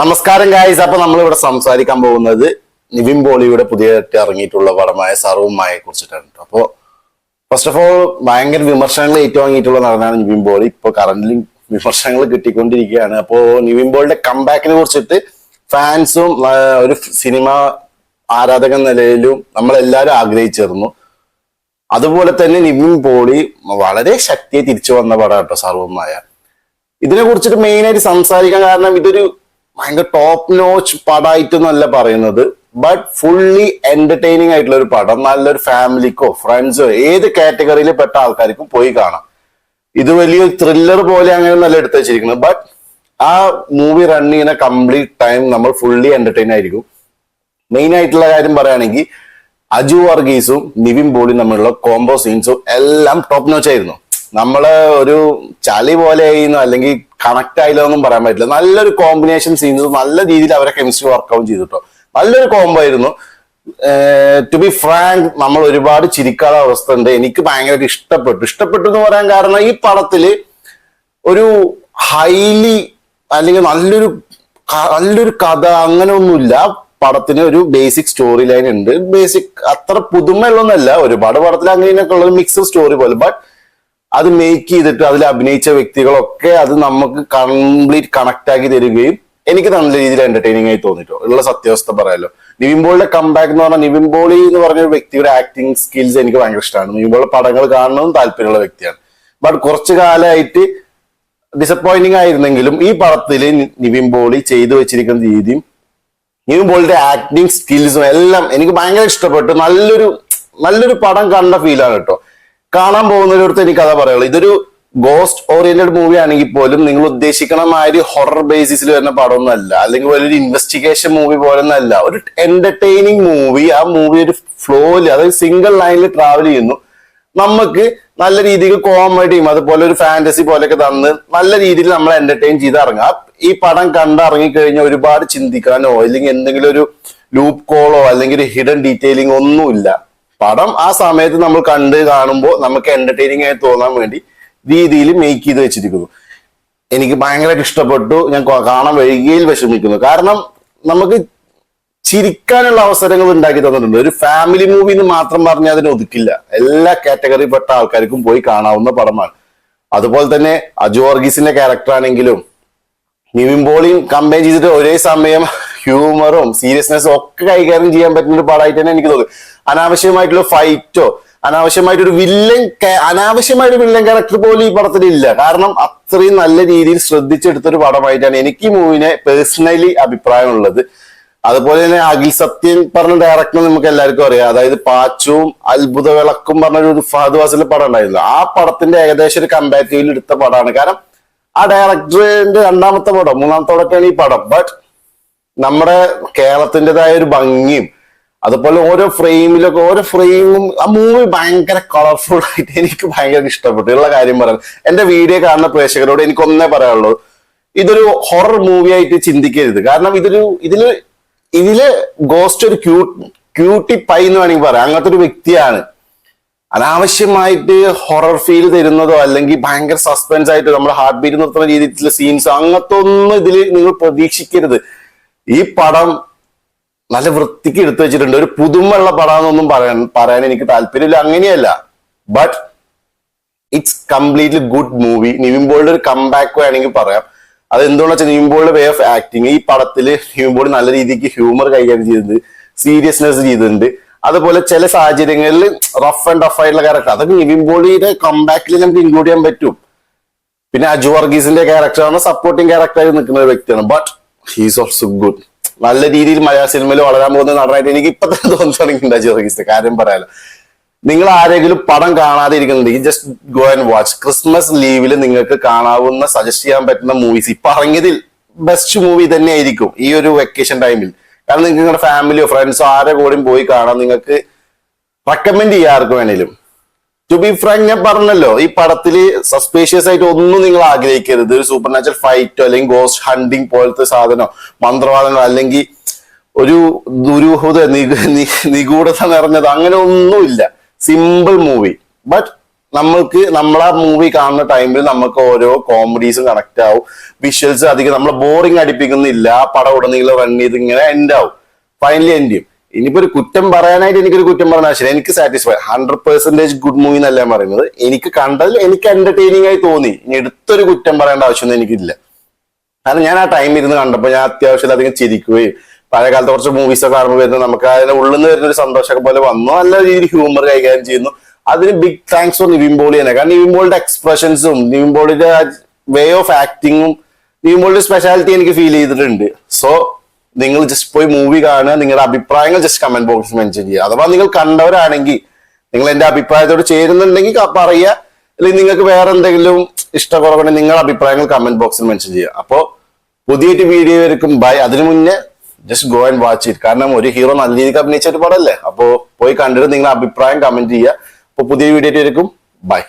നമസ്കാരം ഗായ്സ് അപ്പൊ നമ്മളിവിടെ സംസാരിക്കാൻ പോകുന്നത് നിവിൻ പോളിയുടെ പുതിയതായിട്ട് ഇറങ്ങിയിട്ടുള്ള പടമായ സർവമായ കുറിച്ചിട്ടാണ് കേട്ടോ അപ്പോ ഫസ്റ്റ് ഓഫ് ഓൾ ഭയങ്കര വിമർശനങ്ങൾ ഏറ്റുവാങ്ങിയിട്ടുള്ള നടനാണ് നിവിൻ പോളി. ഇപ്പൊ കറന്റ്ലി വിമർശനങ്ങൾ കിട്ടിക്കൊണ്ടിരിക്കുകയാണ്. അപ്പോ നിവിൻ പോളിയുടെ കംബാക്കിനെ കുറിച്ചിട്ട് ഫാൻസും ഒരു സിനിമ ആരാധകൻ നിലയിലും നമ്മളെല്ലാരും ആഗ്രഹിച്ചിരുന്നു. അതുപോലെ തന്നെ നിവിൻ പോളി വളരെ ശക്തിയെ തിരിച്ചു വന്ന പടം കേട്ടോ സർവമായ ഇതിനെ കുറിച്ചിട്ട് മെയിനായിട്ട് സംസാരിക്കാൻ കാരണം ഇതൊരു ഭയങ്കര ടോപ്പ് നോച്ച് പടമായിട്ടൊന്നല്ല പറയുന്നത്. ബട്ട് ഫുള്ളി എന്റർടൈനിങ് ആയിട്ടുള്ള ഒരു പടം. നല്ലൊരു ഫാമിലിക്കോ ഫ്രണ്ട്സോ ഏത് കാറ്റഗറിയിൽ പെട്ട ആൾക്കാർക്കും പോയി കാണാം. ഇത് വലിയൊരു ത്രില്ലർ പോലെ അങ്ങനെ നല്ല എടുത്തു വെച്ചിരിക്കുന്നത്. ബട്ട് ആ മൂവി റൺ ചെയ്യുന്ന കംപ്ലീറ്റ് ടൈം നമ്മൾ ഫുള്ളി എന്റർടൈൻ ആയിരിക്കും. മെയിൻ ആയിട്ടുള്ള കാര്യം പറയുകയാണെങ്കിൽ അജു വർഗീസും നിവിൻ പോളിയും തമ്മിലുള്ള കോംബോ സീൻസും എല്ലാം ടോപ്പ് നോച്ച് ആയിരുന്നു. നമ്മൾ ഒരു ചളി പോലെ ചെയ്യുന്ന അല്ലെങ്കിൽ കണക്ട് ആയില്ല എന്നും പറയാൻ പറ്റില്ല. നല്ലൊരു കോമ്പിനേഷൻ സീൻസ് നല്ല രീതിയിൽ അവരെ കെമിസ്ട്രി വർക്കൗട്ട് ചെയ്തിട്ടോ നല്ലൊരു കോംബോ ആയിരുന്നു. ടു ബി ഫ്രാങ്ക് നമ്മൾ ഒരുപാട് ചിരിക്കാത്ത അവസ്ഥ ഉണ്ട് എനിക്ക് ഭയങ്കര ഇഷ്ടപ്പെട്ടു. ഇഷ്ടപ്പെട്ടു എന്ന് പറയാൻ കാരണം ഈ പടത്തിൽ ഒരു ഹൈലി അല്ലെങ്കിൽ നല്ലൊരു നല്ലൊരു കഥ അങ്ങനെ ഒന്നുമില്ല പടത്തിന് ഒരു ബേസിക് സ്റ്റോറി ലൈൻ ഉണ്ട്. ബേസിക് അത്ര പുതുമയുള്ളൊന്നല്ല. ഒരുപാട് പടത്തിൽ അങ്ങനെയൊക്കെ ഉള്ള മിക്സ് സ്റ്റോറി പോലെ. ബട്ട് അത് മേക്ക് ചെയ്തിട്ട് അതിൽ അഭിനയിച്ച വ്യക്തികളൊക്കെ അത് നമുക്ക് കംപ്ലീറ്റ് കണക്ട് ആക്കി തരികയും എനിക്ക് നല്ല രീതിയിൽ എന്റർടൈനിങ് ആയി തോന്നിട്ടോ. ഉള്ള സത്യാവസ്ഥ പറയാലോ. നിവിൻ പോളിയുടെ കംബാക്ക് എന്ന് പറഞ്ഞാൽ നിവിൻ പോളി എന്ന് പറഞ്ഞ ഒരു വ്യക്തിയുടെ ആക്ടിങ് സ്കിൽസ് എനിക്ക് ഭയങ്കര ഇഷ്ടമാണ് നിവിൻ പടങ്ങൾ കാണണമെന്ന് താല്പര്യമുള്ള വ്യക്തിയാണ്. ബട്ട് കുറച്ചു കാലമായിട്ട് ഡിസപ്പോയിന്റിങ് ആയിരുന്നെങ്കിലും ഈ പടത്തിൽ നിവിൻ പോളി ചെയ്തു വെച്ചിരിക്കുന്ന രീതിയും നിവിൻ പോളിയുടെ ആക്ടിങ് സ്കിൽസും എല്ലാം എനിക്ക് ഭയങ്കര ഇഷ്ടപ്പെട്ടു. നല്ലൊരു നല്ലൊരു പടം കണ്ട ഫീലാണ് കേട്ടോ. കാണാൻ പോകുന്നവരടുത്ത് എനിക്ക് കഥ പറയുള്ളൂ ഇതൊരു ഗോസ്റ്റ് ഓറിയന്റഡ് മൂവി ആണെങ്കിൽ പോലും നിങ്ങൾ ഉദ്ദേശിക്കണ മാതിരി ഹൊറർ ബേസിസിൽ വരുന്ന പടമൊന്നുമല്ല. അല്ലെങ്കിൽ വലിയൊരു ഇൻവെസ്റ്റിഗേഷൻ മൂവി പോലെ ഒന്നല്ല ഒരു എന്റർടൈനിങ് മൂവി ആ മൂവി ഒരു ഫ്ലോയിൽ അതായത് സിംഗിൾ ലൈനിൽ ട്രാവൽ ചെയ്യുന്നു. നമുക്ക് നല്ല രീതിയിൽ കോമഡിയും അതുപോലെ ഒരു ഫാന്റസി പോലെയൊക്കെ തന്ന് നല്ല രീതിയിൽ നമ്മൾ എന്റർടൈൻ ചെയ്ത് ഇറങ്ങാം. ഈ പടം കണ്ടിറങ്ങിക്കഴിഞ്ഞാൽ ഒരുപാട് ചിന്തിക്കാനോ അല്ലെങ്കിൽ എന്തെങ്കിലും ഒരു ലൂപ്പ് കോളോ അല്ലെങ്കിൽ ഒരു ഹിഡൻ ഡീറ്റെയിലിംഗ് ഒന്നുമില്ല. പടം ആ സമയത്ത് നമ്മൾ കണ്ട് കാണുമ്പോൾ നമുക്ക് എന്റർടൈനിങ് ആയി തോന്നാൻ വേണ്ടി രീതിയിൽ മേക്ക് ചെയ്ത് വെച്ചിരിക്കുന്നു. എനിക്ക് ഭയങ്കരമായിട്ട് ഇഷ്ടപ്പെട്ടു. ഞാൻ കാണാൻ വൈകിയിൽ വിഷമിക്കുന്നു. കാരണം നമുക്ക് ചിരിക്കാനുള്ള അവസരങ്ങൾ ഉണ്ടാക്കി തന്നിട്ടുണ്ട്. ഒരു ഫാമിലി മൂവി എന്ന് മാത്രം പറഞ്ഞാൽ അതിന് ഒതുക്കില്ല. എല്ലാ കാറ്റഗറിപ്പെട്ട ആൾക്കാർക്കും പോയി കാണാവുന്ന പടമാണ്. അതുപോലെ തന്നെ അജു വർഗീസിന്റെ ക്യാരക്ടർ ആണെങ്കിലും നിവിൻ പോളിയും കമ്പയർ ചെയ്തിട്ട് ഒരേ സമയം ഹ്യൂമറും സീരിയസ്നെസ്സും ഒക്കെ കൈകാര്യം ചെയ്യാൻ പറ്റുന്ന ഒരു പടമായിട്ട് തന്നെ എനിക്ക് തോന്നുന്നു. അനാവശ്യമായിട്ടുള്ള ഫൈറ്റോ അനാവശ്യമായിട്ടൊരു വില്ലൻ അനാവശ്യമായിട്ട് വില്ലൻ ക്യാരക്ടർ പോലും ഈ പടത്തിൽ ഇല്ല. കാരണം അത്രയും നല്ല രീതിയിൽ ശ്രദ്ധിച്ചെടുത്തൊരു പടമായിട്ടാണ് എനിക്ക് ഈ മൂവിനെ പേഴ്സണലി അഭിപ്രായമുള്ളത്. അതുപോലെ തന്നെ അഖിൽ സത്യൻ പറഞ്ഞ ഡയറക്ടർ നമുക്ക് എല്ലാവർക്കും അറിയാം. അതായത് പാച്ചും അത്ഭുത വിളക്കും പറഞ്ഞ ഒരു ഫഹദ് വാസിലെ പടം ഉണ്ടായിരുന്നു. ആ പടത്തിന്റെ ഏകദേശം ഒരു കമ്പാരിറ്റീവിൽ എടുത്ത പടമാണ്. കാരണം ആ ഡയറക്ടറിന്റെ രണ്ടാമത്തെ പടം മൂന്നാമത്തെ ഈ പടം. ബട്ട് നമ്മുടെ കേരളത്തിന്റെതായ ഒരു ഭംഗിയും അതുപോലെ ഓരോ ഫ്രെയിമിലൊക്കെ ഓരോ ഫ്രെയിമും ആ മൂവി ഭയങ്കര കളർഫുൾ ആയിട്ട് എനിക്ക് ഭയങ്കര ഇഷ്ടപ്പെട്ടു. ഉള്ള കാര്യം പറയാൻ എന്റെ വീഡിയോ കാണുന്ന പ്രേക്ഷകരോട് എനിക്ക് ഒന്നേ പറയാനുള്ളൂ ഇതൊരു ഹൊറർ മൂവി ആയിട്ട് ചിന്തിക്കരുത്. കാരണം ഇതൊരു ഇതിൽ ഇതിൽ ഗോസ്റ്റ് ഒരു ക്യൂട്ട് ക്യൂട്ടി പൈ എന്ന് വേണമെങ്കിൽ പറയാം. അങ്ങനത്തെ ഒരു വ്യക്തിയാണ്. അനാവശ്യമായിട്ട് ഹൊറർ ഫീൽ തരുന്നതോ അല്ലെങ്കിൽ ഭയങ്കര സസ്പെൻസ് ആയിട്ട് നമ്മുടെ ഹാർട്ട് ബീറ്റ് നിർത്തുന്ന രീതിയിലുള്ള സീൻസ് അങ്ങനത്തെ ഒന്നും ഇതിൽ നിങ്ങൾ പ്രതീക്ഷിക്കരുത്. ഈ പടം നല്ല വൃത്തിക്ക് എടുത്തു വെച്ചിട്ടുണ്ട്. ഒരു പുതുമുള്ള പടാന്നൊന്നും പറയാൻ പറയാൻ എനിക്ക് താല്പര്യമില്ല. അങ്ങനെയല്ല. But it's completely good movie Nivin ബോളിന്റെ ഒരു കംബാക്ക് വേണമെങ്കിൽ പറയാം. അത് എന്തുകൊണ്ടെന്ന് വെച്ചാൽ നിവിൻ ബോളിന്റെ വേ ഓഫ് ആക്ടിങ് ഈ പടത്തിൽ നിവിൻ ബോൾ നല്ല രീതിക്ക് ഹ്യൂമർ കൈകാര്യം ചെയ്തിട്ടുണ്ട് സീരിയസ്നെസ് ചെയ്തിട്ടുണ്ട്. അതുപോലെ ചില സാഹചര്യങ്ങളിൽ റഫ് ആൻഡ് ടഫ് ആയിട്ടുള്ള ക്യാരക്ടർ അതൊക്കെ നിവിൻ ബോളിയുടെ കംബാക്കിൽ നമുക്ക് ഇൻക്ലൂഡ് ചെയ്യാൻ പറ്റും. പിന്നെ അജു വർഗീസിന്റെ ക്യാരക്ടറാണ് സപ്പോർട്ടിങ് ക്യാരക്ടറായി നിൽക്കുന്ന ഒരു വ്യക്തിയാണ്. ബട്ട് ഹീസ് ഓൾസോ ഗുഡ് നല്ല രീതിയിൽ മലയാള സിനിമയിൽ വളരാൻ പോകുന്ന നടനായിട്ട് എനിക്ക് ഇപ്പൊ തന്നെ തോന്നി തുടങ്ങിയിട്ടുണ്ട് വർഗീസിന്റെ കാര്യം പറയാലോ. നിങ്ങൾ ആരെങ്കിലും പടം കാണാതെ ഇരിക്കുന്നുണ്ടെങ്കിൽ just go and watch Christmas ലീവിൽ നിങ്ങൾക്ക് കാണാവുന്ന സജസ്റ്റ് ചെയ്യാൻ പറ്റുന്ന മൂവീസ് ഇപ്പൊ ഇറങ്ങിയതിൽ ബെസ്റ്റ് മൂവി തന്നെ ആയിരിക്കും ഈ ഒരു വെക്കേഷൻ ടൈമിൽ കാരണം നിങ്ങൾക്ക് നിങ്ങളുടെ ഫാമിലിയോ ഫ്രണ്ട്സോ ആരെ കൂടെയും പോയി കാണാൻ നിങ്ങൾക്ക് റെക്കമെൻഡ് ചെയ്യാം ആർക്ക് വേണേലും. ടു ബി ഫ്രാങ്ക് ഞാൻ പറഞ്ഞല്ലോ ഈ പടത്തിൽ സസ്പേഷ്യസ് ആയിട്ട് ഒന്നും നിങ്ങൾ ആഗ്രഹിക്കരുത്. ഒരു സൂപ്പർ നാച്ചുറൽ ഫൈറ്റോ അല്ലെങ്കിൽ ഗോസ്റ്റ് ഹണ്ടിങ് പോലത്തെ സാധനമോ മന്ത്രവാദങ്ങളോ അല്ലെങ്കിൽ ഒരു ദുരൂഹത നിഗൂഢത നിറഞ്ഞത് അങ്ങനെ ഒന്നുമില്ല. സിമ്പിൾ മൂവി ബട്ട് നമ്മൾക്ക് ആ മൂവി കാണുന്ന ടൈമിൽ നമുക്ക് ഓരോ കോമഡീസും കണക്ട് ആവും. വിഷ്വൽസ് അധികം നമ്മളെ ബോറിങ് അടിപ്പിക്കുന്നില്ല. ആ പടം ഉടനീളം റൺ ചെയ്ത് ഇങ്ങനെ എൻഡ് ആവും. ഫൈനലി എൻഡ് ചെയ്യും. ഇനിയിപ്പോ ഒരു കുറ്റം പറയാനായിട്ട് എനിക്കൊരു കുറ്റം പറഞ്ഞ ആവശ്യമില്ല. എനിക്ക് satisfy hundred percentage good movie എന്നല്ല പറയുന്നത്. എനിക്ക് കണ്ടതിൽ എനിക്ക് എന്റർടൈനിങ് ആയി തോന്നി. ഇനി എടുത്തൊരു കുറ്റം പറയേണ്ട ആവശ്യമൊന്നും എനിക്കില്ല. കാരണം ഞാൻ ആ ടൈം ഇരുന്ന് കണ്ടപ്പോൾ ഞാൻ അത്യാവശ്യം അധികം ചിരിക്കുകയും പഴയ കാലത്ത് കുറച്ച് മൂവീസ് ഒക്കെ കാണുമ്പോൾ വരുന്നത് നമുക്ക് അതിന്റെ ഉള്ളിൽ നിന്ന് വരുന്ന ഒരു സന്തോഷമൊക്കെ പോലെ വന്നു. നല്ല രീതിയിൽ ഹ്യൂമർ കൈകാര്യം ചെയ്യുന്നു. അതിന് big thanks for Nivin Pauly തന്നെ. കാരണം നിവിൻ ബോളിന്റെ എക്സ്പ്രഷൻസും നിവിൻ ബോളിന്റെ വേ ഓഫ് ആക്ടിങ്ങും നിവിൻ ബോളിന്റെ സ്പെഷ്യാലിറ്റി എനിക്ക് ഫീൽ ചെയ്തിട്ടുണ്ട്. സോ നിങ്ങൾ ജസ്റ്റ് പോയി മൂവി കാണുക നിങ്ങളുടെ അഭിപ്രായങ്ങൾ ജസ്റ്റ് കമന്റ് ബോക്സിൽ മെൻഷൻ ചെയ്യുക. അഥവാ നിങ്ങൾ കണ്ടവരാണെങ്കിൽ നിങ്ങൾ എന്റെ അഭിപ്രായത്തോട് ചേരുന്നുണ്ടെങ്കിൽ പറയുക. അല്ലെങ്കിൽ നിങ്ങൾക്ക് വേറെ എന്തെങ്കിലും ഇഷ്ടക്കുറവുണ്ടെങ്കിൽ നിങ്ങളുടെ അഭിപ്രായങ്ങൾ കമന്റ് ബോക്സിൽ മെൻഷൻ ചെയ്യുക. അപ്പോൾ പുതിയൊരു വീഡിയോ വരയ്ക്കും ബൈ അതിനു മുന്നേ just go and watch it കാരണം ഒരു ഹീറോ നല്ല രീതിക്ക് അഭിനയിച്ച ഒരു പടമല്ലേ? അപ്പോ പോയി കണ്ടിട്ട് നിങ്ങളുടെ അഭിപ്രായം കമന്റ് ചെയ്യുക. അപ്പോൾ പുതിയ വീഡിയോ വരക്കും. ബൈ